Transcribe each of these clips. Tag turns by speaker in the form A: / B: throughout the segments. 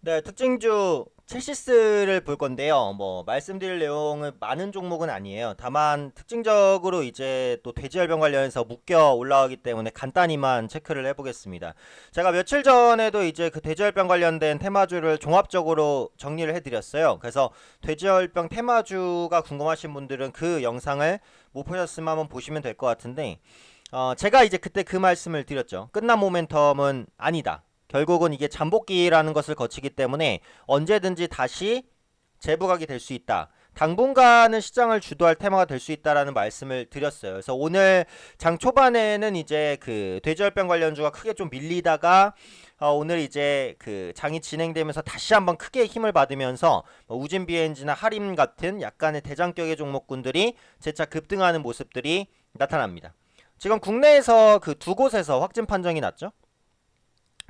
A: 네, 특징주 체시스를 볼 건데요. 뭐 말씀드릴 내용은 많은 종목은 아니에요. 다만 특징적으로 이제 또 돼지열병 관련해서 묶여 올라오기 때문에 간단히만 체크를 해보겠습니다. 제가 며칠 전에도 이제 그 돼지열병 관련된 테마주를 종합적으로 정리를 해드렸어요. 그래서 돼지열병 테마주가 궁금하신 분들은 그 영상을 못 보셨으면 한번 보시면 될 것 같은데 어, 제가 이제 그때 그 말씀을 드렸죠. 끝난 모멘텀은 아니다. 결국은 이게 잠복기라는 것을 거치기 때문에 언제든지 다시 재부각이 될 수 있다. 당분간은 시장을 주도할 테마가 될 수 있다라는 말씀을 드렸어요. 그래서 오늘 장 초반에는 이제 그 돼지열병 관련주가 크게 좀 밀리다가 어, 오늘 이제 그 장이 진행되면서 다시 한번 크게 힘을 받으면서 뭐 우진 비엔지나 하림 같은 약간의 대장격의 종목군들이 재차 급등하는 모습들이 나타납니다. 지금 국내에서 그 두 곳에서 확진 판정이 났죠.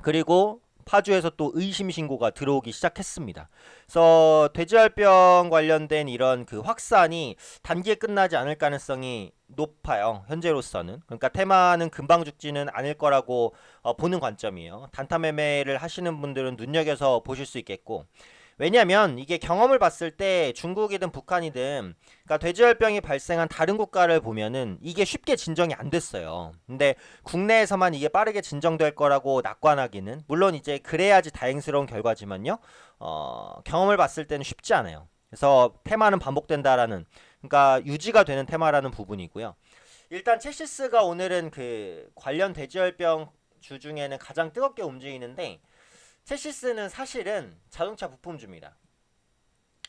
A: 그리고 파주에서 또 의심 신고가 들어오기 시작했습니다. 그래서 돼지열병 관련된 이런 그 확산이 단기에 끝나지 않을 가능성이 높아요. 현재로서는. 그러니까 테마는 금방 죽지는 않을 거라고 어, 보는 관점이에요. 단타 매매를 하시는 분들은 눈여겨서 보실 수 있겠고. 왜냐면 이게 경험을 봤을 때 중국이든 북한이든 그러니까 돼지열병이 발생한 다른 국가를 보면은 이게 쉽게 진정이 안 됐어요. 근데 국내에서만 이게 빠르게 진정될 거라고 낙관하기는 물론 이제 그래야지 다행스러운 결과지만요. 어, 경험을 봤을 때는 쉽지 않아요. 그래서 테마는 반복된다라는 그러니까 유지가 되는 테마라는 부분이고요. 일단 체시스가 오늘은 그 관련 돼지열병 주 중에는 가장 뜨겁게 움직이는데 체시스는 사실은 자동차 부품주입니다.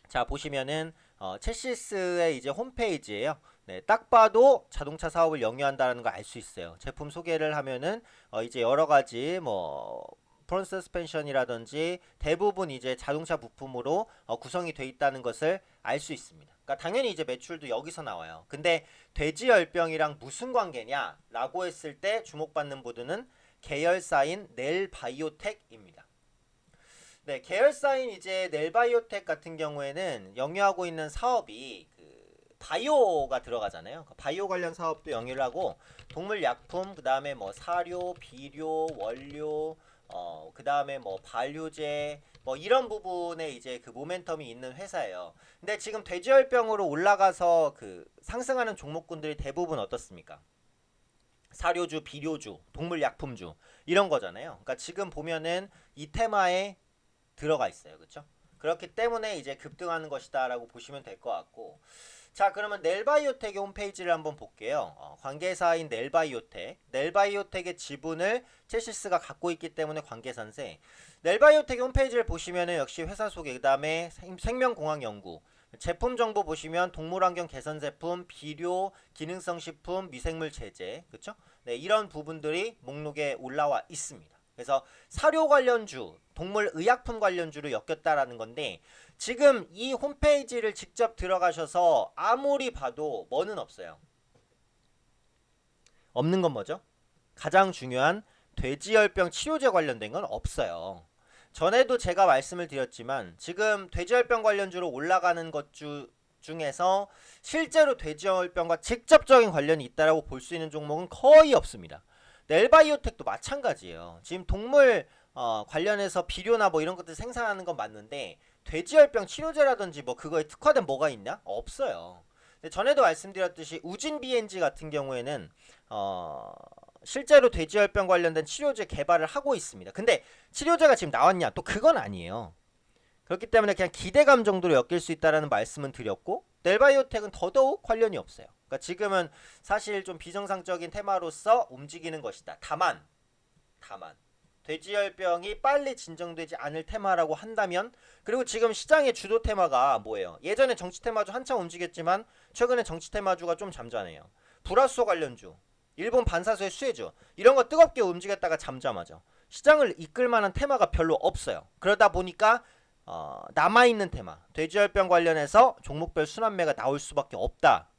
A: 자 보시면은 어, 체시스의 이제 홈페이지예요. 네, 딱 봐도 자동차 사업을 영위한다는 걸 알 수 있어요. 제품 소개를 하면은 어, 이제 여러 가지 뭐 프론 서스펜션이라든지 대부분 이제 자동차 부품으로 어, 구성이 돼 있다는 것을 알 수 있습니다. 그러니까 당연히 이제 매출도 여기서 나와요. 근데 돼지 열병이랑 무슨 관계냐라고 했을 때 주목받는 보드는 계열사인 넬바이오텍입니다. 네, 계열사인 이제 넬바이오텍 같은 경우에는 영위하고 있는 사업이 그 바이오가 들어가잖아요. 그 바이오 관련 사업도 영위를 하고 동물 약품, 그 다음에 뭐 사료, 비료, 원료, 어, 그 다음에 뭐 반류제, 뭐 이런 부분에 이제 그 모멘텀이 있는 회사예요. 근데 지금 돼지열병으로 올라가서 그 상승하는 종목군들이 대부분 어떻습니까? 사료주, 비료주, 동물 약품주 이런 거잖아요. 그러니까 지금 보면은 이 테마에 들어가 있어요. 그렇죠? 그렇기 때문에 이제 급등하는 것이다라고 보시면 될 것 같고 자 그러면 넬바이오텍의 홈페이지를 한번 볼게요. 어, 관계사인 넬바이오텍 넬바이오텍의 지분을 체시스가 갖고 있기 때문에 관계사인데 넬바이오텍의 홈페이지를 보시면은 역시 회사 소개 그 다음에 생명공학 연구 제품 정보 보시면 동물환경 개선 제품, 비료, 기능성 식품, 미생물 제제, 그렇죠? 네, 이런 부분들이 목록에 올라와 있습니다. 그래서 사료 관련주, 동물 의약품 관련주를 엮였다라는 건데 지금 이 홈페이지를 직접 들어가셔서 아무리 봐도 뭐는 없어요. 없는 건 뭐죠? 가장 중요한 돼지열병 치료제 관련된 건 없어요. 전에도 제가 말씀을 드렸지만 지금 돼지열병 관련주로 올라가는 것 주, 중에서 실제로 돼지열병과 직접적인 관련이 있다라고 볼 수 있는 종목은 거의 없습니다. 넬바이오텍도 마찬가지예요. 지금 동물 어, 관련해서 비료나 뭐 이런 것들 생산하는 건 맞는데 돼지열병 치료제라든지 뭐 그거에 특화된 뭐가 있냐? 없어요. 근데 전에도 말씀드렸듯이 우진 BNG 같은 경우에는 어, 실제로 돼지열병 관련된 치료제 개발을 하고 있습니다. 근데 치료제가 지금 나왔냐? 또 그건 아니에요. 그렇기 때문에 그냥 기대감 정도로 엮일 수 있다라는 말씀은 드렸고 넬바이오텍은 더더욱 관련이 없어요. 그러니까 지금은 사실 좀 비정상적인 테마로서 움직이는 것이다. 다만 다만 돼지열병이 빨리 진정되지 않을 테마라고 한다면 그리고 지금 시장의 주도 테마가 뭐예요? 예전에 정치 테마주 한참 움직였지만 최근에 정치 테마주가 좀 잠잠해요. 불화수소 관련주, 일본 반사소의 수혜주 이런 거 뜨겁게 움직였다가 잠잠하죠. 시장을 이끌 만한 테마가 별로 없어요. 그러다 보니까 어, 남아있는 테마 돼지열병 관련해서 종목별 순환매가 나올 수밖에 없다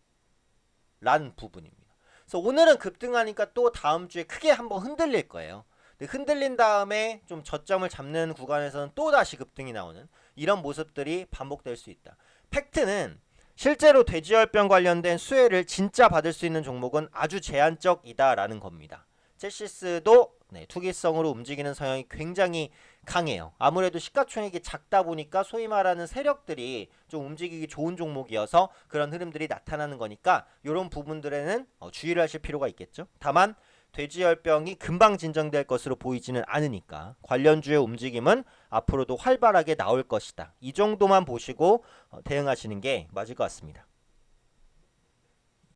A: 라는 부분입니다. 그래서 오늘은 급등하니까 또 다음 주에 크게 한번 흔들릴 거예요. 흔들린 다음에 좀 저점을 잡는 구간에서는 또 다시 급등이 나오는 이런 모습들이 반복될 수 있다. 팩트는 실제로 돼지열병 관련된 수혜를 진짜 받을 수 있는 종목은 아주 제한적이다라는 겁니다. 체시스도 네, 투기성으로 움직이는 성향이 굉장히 강해요. 아무래도 시가총액이 작다 보니까 소위 말하는 세력들이 좀 움직이기 좋은 종목이어서 그런 흐름들이 나타나는 거니까 이런 부분들에는 어, 주의를 하실 필요가 있겠죠. 다만 돼지열병이 금방 진정될 것으로 보이지는 않으니까 관련주의 움직임은 앞으로도 활발하게 나올 것이다. 이 정도만 보시고 어, 대응하시는 게 맞을 것 같습니다.